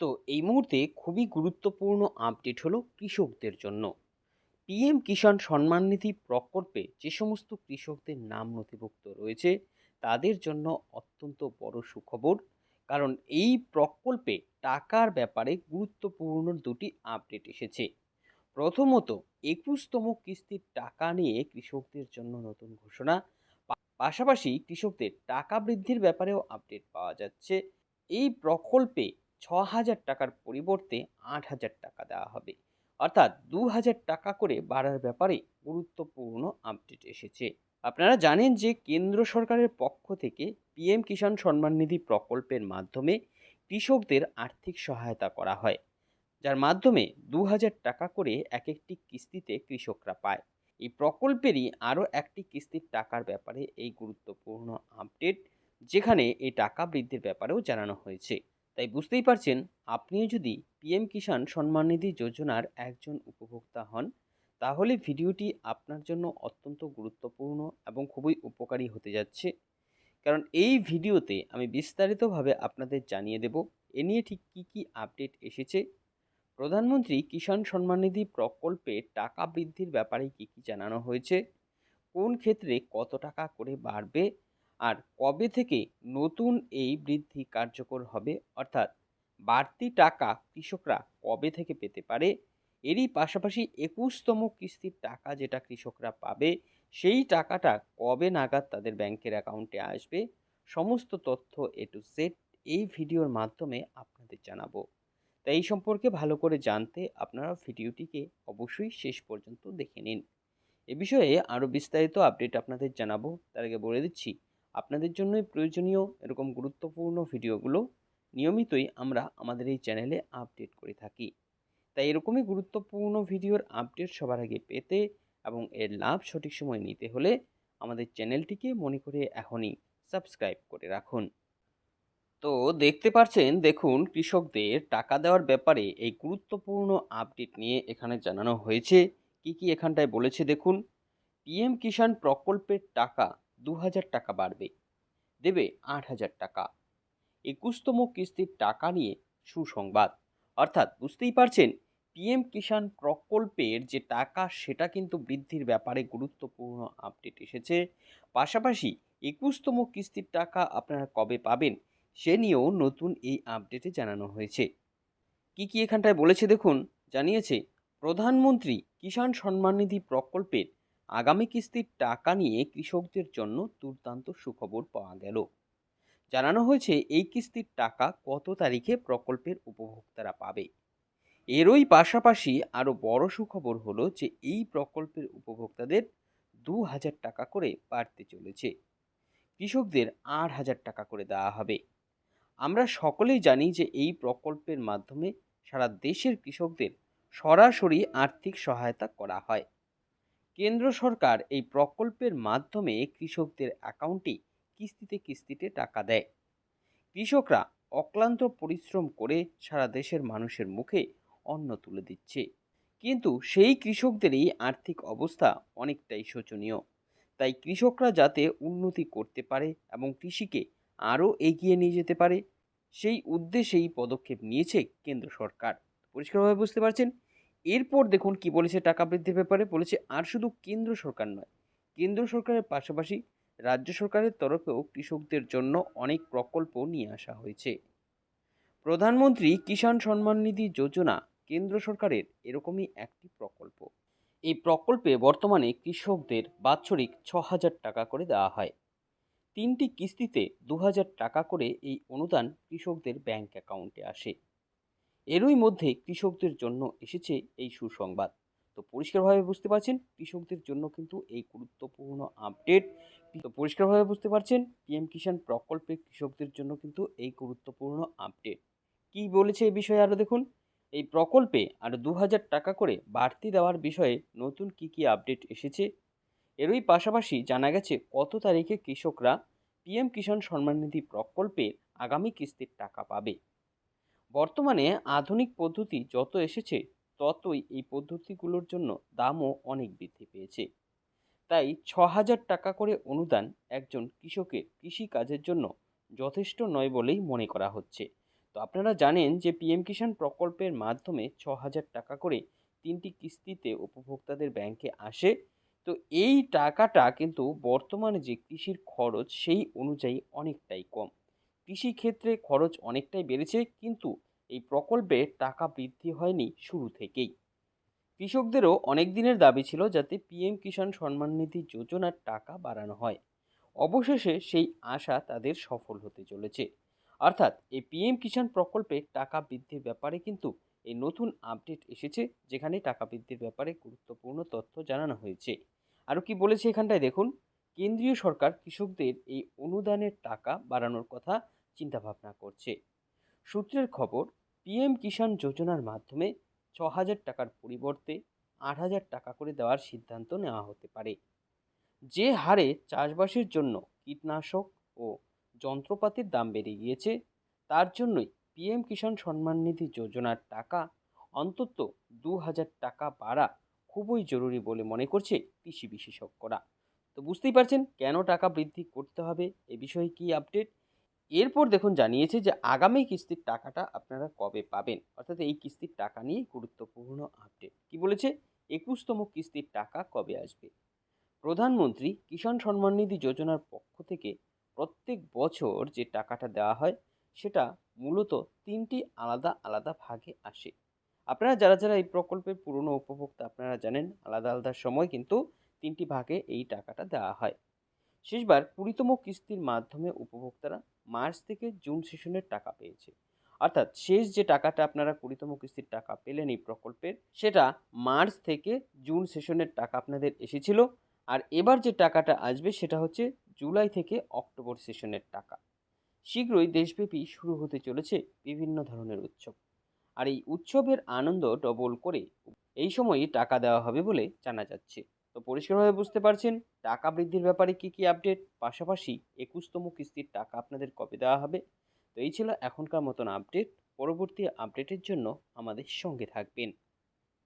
তো এই মুহূর্তে খুবই গুরুত্বপূর্ণ আপডেট হলো কৃষকদের জন্য। পিএম কিষাণ সম্মান নিধি প্রকল্পে যে সমস্ত কৃষকদের নাম নথিভুক্ত রয়েছে, তাদের জন্য অত্যন্ত বড় সুখবর, কারণ এই প্রকল্পে টাকার ব্যাপারে গুরুত্বপূর্ণ দুটি আপডেট এসেছে। প্রথমত, একুশতম কিস্তির টাকা নিয়ে কৃষকদের জন্য নতুন ঘোষণা পাশাপাশি কৃষকদের টাকা বৃদ্ধির ব্যাপারেও আপডেট পাওয়া যাচ্ছে। এই প্রকল্পে ছ হাজার টাকার পরিবর্তে আট হাজার টাকা দেওয়া হবে। অর্থাৎ দু হাজার টাকা করে বাড়ার ব্যাপারে গুরুত্বপূর্ণ আপডেট এসেছে। আপনারা জানেন যে কেন্দ্র সরকারের পক্ষ থেকে পিএম কিষাণ সম্মান নিধি প্রকল্পের মাধ্যমে কৃষকদের আর্থিক সহায়তা করা হয়, যার মাধ্যমে দু হাজার টাকা করে এক একটি কিস্তিতে কৃষকরা পায়। এই প্রকল্পেরই আরও একটি কিস্তির টাকার ব্যাপারে এই গুরুত্বপূর্ণ আপডেট যেখানে এই টাকা বৃদ্ধির ব্যাপারেও জানানো হয়েছে। তাই বুঝতেই পারছেন, আপনিও যদি পিএম কিষাণ সম্মান নিধি যোজনার একজন উপভোক্তা হন, তাহলে ভিডিওটি আপনার জন্য অত্যন্ত গুরুত্বপূর্ণ এবং খুবই উপকারী হতে যাচ্ছে। কারণ এই ভিডিওতে আমি বিস্তারিতভাবে আপনাদের জানিয়ে দেব, এ নিয়ে ঠিক কী কী আপডেট এসেছে, প্রধানমন্ত্রী কিষাণ সম্মান নিধি প্রকল্পে টাকা বৃদ্ধির ব্যাপারে কী কী জানানো হয়েছে, কোন ক্ষেত্রে কত টাকা করে বাড়বে আর কবে থেকে নতুন এই বৃদ্ধি কার্যকর হবে? অর্থাৎ বাড়তি টাকা কৃষকরা কবে থেকে পেতে পারে? এরই পাশাপাশি একুশতম কিস্তির টাকা যেটা কৃষকরা পাবে, সেই টাকাটা কবে নাগাদ তাদের ব্যাংকের অ্যাকাউন্টে আসবে? সমস্ত তথ্য এ টু সেট এই ভিডিওর মাধ্যমে আপনাদের জানাব। তাই এই সম্পর্কে ভালো করে জানতে আপনারা ভিডিওটিকে অবশ্যই শেষ পর্যন্ত দেখে নিন। এ বিষয়ে আরও বিস্তারিত আপডেট আপনাদের জানাব। তার আগে বলে দিচ্ছি আপনাদের জন্যই প্রয়োজনীয় এরকম গুরুত্বপূর্ণ ভিডিওগুলো নিয়মিতই আমরা আমাদের এই চ্যানেলে আপডেট করে থাকি। তাই এরকমই গুরুত্বপূর্ণ ভিডিওর আপডেট সবার আগে পেতে এবং এর লাভ সঠিক সময় নিতে হলে আমাদের চ্যানেলটিকে মনে করে এখনই সাবস্ক্রাইব করে রাখুন। তো দেখতে পাচ্ছেন দেখুন কৃষকদের টাকা দেওয়ার ব্যাপারে এই গুরুত্বপূর্ণ আপডেট নিয়ে এখানে জানানো হয়েছে। কি কি এখানটায় বলেছে দেখুন, পিএম কিষাণ প্রকল্পের টাকা দু হাজার টাকা বাড়বে। দেবে আট হাজার টাকা। একুশতম কিস্তির টাকা নিয়ে সুসংবাদ। অর্থাৎ বুঝতেই পারছেন, পিএম কিষাণ প্রকল্পের যে টাকা, সেটা কিন্তু বৃদ্ধির ব্যাপারে গুরুত্বপূর্ণ আপডেট এসেছে। পাশাপাশি একুশতম কিস্তির টাকা আপনারা কবে পাবেন, সে নিয়েও নতুন এই আপডেটে জানানো হয়েছে। কি কি এখানটায় বলেছে দেখুন, জানিয়েছে, প্রধানমন্ত্রী কিষাণ সম্মান নিধি প্রকল্পের আগামী কিস্তির টাকা নিয়ে কৃষকদের জন্য দুর্দান্ত সুখবর পাওয়া গেল। জানানো হয়েছে, এই কিস্তির টাকা কত তারিখে প্রকল্পের উপভোক্তারা পাবে? এরই পাশাপাশি আরও বড় সুখবর হলো যে, এই প্রকল্পের উপভোক্তাদের দু হাজার টাকা করে বাড়তে চলেছে। কৃষকদের আট হাজার টাকা করে দেওয়া হবে। আমরা সকলেই জানি যে, এই প্রকল্পের মাধ্যমে সারা দেশের কৃষকদের সরাসরি আর্থিক সহায়তা করা হয়। কেন্দ্র সরকার এই প্রকল্পের মাধ্যমে কৃষকদের অ্যাকাউন্টে কিস্তিতে কিস্তিতে টাকা দেয়। কৃষকরা অক্লান্ত পরিশ্রম করে সারা দেশের মানুষের মুখে অন্ন তুলে দিচ্ছে। কিন্তু সেই কৃষকদেরই আর্থিক অবস্থা অনেকটাই শোচনীয়। তাই কৃষকরা যাতে উন্নতি করতে পারে এবং কৃষিকে আরও এগিয়ে নিয়ে যেতে পারে, সেই উদ্দেশ্যেই পদক্ষেপ নিয়েছে কেন্দ্র সরকার। পরিষ্কারভাবে বুঝতে পারছেন? এরপর দেখুন কি বলেছে টাকা বৃদ্ধির ব্যাপারে? বলেছে, আর শুধু কেন্দ্র সরকার নয়, কেন্দ্র সরকারের পাশাপাশি রাজ্য সরকারের তরফেও কৃষকদের জন্য অনেক প্রকল্প নিয়ে আসা হয়েছে। প্রধানমন্ত্রী কিষাণ সম্মান নিধি যোজনা কেন্দ্র সরকারের এরকমই একটি প্রকল্প। এই প্রকল্পে বর্তমানে কৃষকদের বাৎসরিক ছ হাজার টাকা করে দেওয়া হয়। তিনটি কিস্তিতে দু হাজার টাকা করে এই অনুদান কৃষকদের ব্যাংক অ্যাকাউন্টে আসে। এরই মধ্যে কৃষকদের জন্য এসেছে এই সুসংবাদ। তো পরিষ্কারভাবে বুঝতে পারছেন, কৃষকদের জন্য কিন্তু এই গুরুত্বপূর্ণ আপডেট। তো পরিষ্কারভাবে বুঝতে পারছেন, পিএম কিষাণ প্রকল্পে কৃষকদের জন্য কিন্তু এই গুরুত্বপূর্ণ আপডেট। কি বলেছে এই বিষয়ে আরও দেখুন। এই প্রকল্পে আরও দু হাজার টাকা করে বাড়তি দেওয়ার বিষয়ে নতুন কি কি আপডেট এসেছে? এরই পাশাপাশি জানা গেছে, কত তারিখে কৃষকরা পিএম কিষাণ সম্মান নিধি প্রকল্পের আগামী কিস্তির টাকা পাবে। বর্তমানে আধুনিক পদ্ধতি যত এসেছে, ততই এই পদ্ধতিগুলোর জন্য দামও অনেক বৃদ্ধি পেয়েছে। তাই ছ হাজার টাকা করে অনুদান একজন কৃষকের কৃষি কাজের জন্য যথেষ্ট নয় বলেই মনে করা হচ্ছে। তো আপনারা জানেন যে পিএম কিষাণ প্রকল্পের মাধ্যমে ছ হাজার টাকা করে তিনটি কিস্তিতে উপভোক্তাদের ব্যাংকে আসে। তো এই টাকাটা কিন্তু বর্তমানে যে কৃষির খরচ, সেই অনুযায়ী অনেকটাই কম। কৃষি ক্ষেত্রে খরচ অনেকটাই বেড়েছে, কিন্তু এই প্রকল্পে টাকা বৃদ্ধি হয়নি শুরু থেকেই। কৃষকদেরও অনেক দিনের দাবি ছিল যাতে পিএম কিষাণ সম্মান নিধি যোজনার টাকা বাড়ানো হয়। অবশেষে সেই আশা তাদের সফল হতে চলেছে। অর্থাৎ এই পিএম কিষাণ প্রকল্পে টাকা বৃদ্ধির ব্যাপারে কিন্তু এই নতুন আপডেট এসেছে, যেখানে টাকা বৃদ্ধির ব্যাপারে গুরুত্বপূর্ণ তথ্য জানানো হয়েছে। আরও কি বলেছে এখানটায় দেখুন, কেন্দ্রীয় সরকার কৃষকদের এই অনুদানের টাকা বাড়ানোর কথা চিন্তাভাবনা করছে। সূত্রের খবর, পিএম কিষাণ যোজনার মাধ্যমে ছ হাজার টাকার পরিবর্তে আট হাজার টাকা করে দেওয়ার সিদ্ধান্ত নেওয়া হতে পারে। যে হারে চাষবাসের জন্য কীটনাশক ও যন্ত্রপাতির দাম বেড়ে গিয়েছে, তার জন্যই পিএম কিষাণ সম্মান নিধি যোজনার টাকা অন্তত দু হাজার টাকা বাড়া খুবই জরুরি বলে মনে করছে কৃষি বিশেষজ্ঞরা। তো বুঝতেই পারছেন কেন টাকা বৃদ্ধি করতে হবে, এ বিষয়ে কি আপডেট? এরপর দেখুন জানিয়েছে যে আগামী কিস্তির টাকাটা আপনারা কবে পাবেন। অর্থাৎ এই কিস্তির টাকা নিয়ে গুরুত্বপূর্ণ আপডেট কি বলেছে? একুশতম কিস্তির টাকা কবে আসবে? প্রধানমন্ত্রী কিষাণ সম্মান নিধি যোজনার পক্ষ থেকে প্রত্যেক বছর যে টাকাটা দেওয়া হয়, সেটা মূলত তিনটি আলাদা আলাদা ভাগে আসে। আপনারা যারা যারা এই প্রকল্পের পুরনো উপভোক্তা, আপনারা জানেন আলাদা আলাদা সময় কিন্তু তিনটি ভাগে এই টাকাটা দেওয়া হয়। শেষবার কুড়িতম কিস্তির মাধ্যমে উপভোক্তারা মার্চ থেকে জুন সেশনের টাকা পেয়েছে। অর্থাৎ শেষ যে টাকাটা আপনারা কুড়িতম কিস্তির টাকা পেলেন এই প্রকল্পের, সেটা মার্চ থেকে জুন সেশনের টাকা আপনাদের এসেছিল। আর এবার যে টাকাটা আসবে, সেটা হচ্ছে জুলাই থেকে অক্টোবর সেশনের টাকা। শীঘ্রই দেশব্যাপী শুরু হতে চলেছে বিভিন্ন ধরনের উৎসব। আর এই উৎসবের আনন্দ ডবল করে এই সময়ই টাকা দেওয়া হবে বলে জানা যাচ্ছে। তো পরিষ্কারভাবে বুঝতে পারছেন, টাকা বৃদ্ধির ব্যাপারে কি কি আপডেট পাশাপাশি একুশতম কিস্তির টাকা আপনাদের কবে দেওয়া হবে? তো এই ছিল এখনকার মতন আপডেট পরবর্তী আপডেটের জন্য আমাদের সঙ্গে থাকবেন।